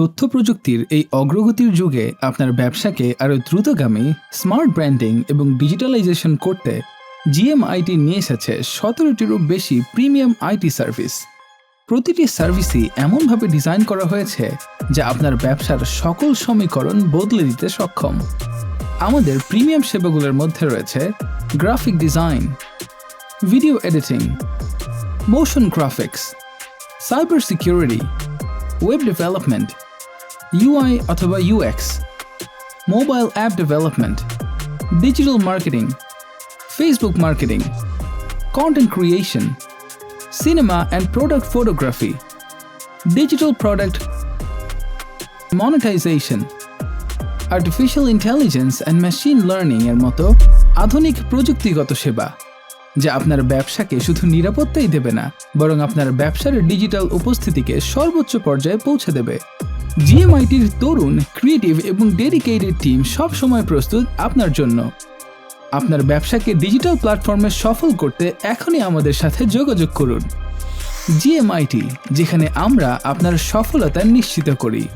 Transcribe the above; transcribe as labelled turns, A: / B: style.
A: তথ্য প্রযুক্তির এই অগ্রগতির যুগে আপনার ব্যবসাকে আরও দ্রুতগামী, স্মার্ট ব্র্যান্ডিং এবং ডিজিটালাইজেশন করতে জিএমআইটি নিয়ে এসেছে সতেরোটিরও বেশি প্রিমিয়াম আইটি সার্ভিস। প্রতিটি সার্ভিসই এমনভাবে ডিজাইন করা হয়েছে যা আপনার ব্যবসার সকল সমীকরণ বদলে দিতে সক্ষম। আমাদের প্রিমিয়াম সেবাগুলোর মধ্যে রয়েছে graphic design, video editing, motion graphics, cyber security, web development UI অথবা UX mobile app development digital marketing Facebook marketing content creation cinema and product photography digital product monetization artificial intelligence and machine learning এর মতো আধুনিক প্রযুক্তিগত সেবা, যা আপনার ব্যবসাকে শুধু নিরাপত্তাই দেবে না, বরং আপনার ব্যবসার ডিজিটাল উপস্থিতিকে সর্বোচ্চ পর্যায়ে পৌঁছে দেবে। জিএমআইটির তরুণ ক্রিয়েটিভ এবং ডেডিকেটেড টিম সবসময় প্রস্তুত আপনার জন্য। আপনার ব্যবসাকে ডিজিটাল প্ল্যাটফর্মে সফল করতে এখনই আমাদের সাথে যোগাযোগ করুন। জিএমআইটি, যেখানে আমরা আপনার সফলতা নিশ্চিত করি।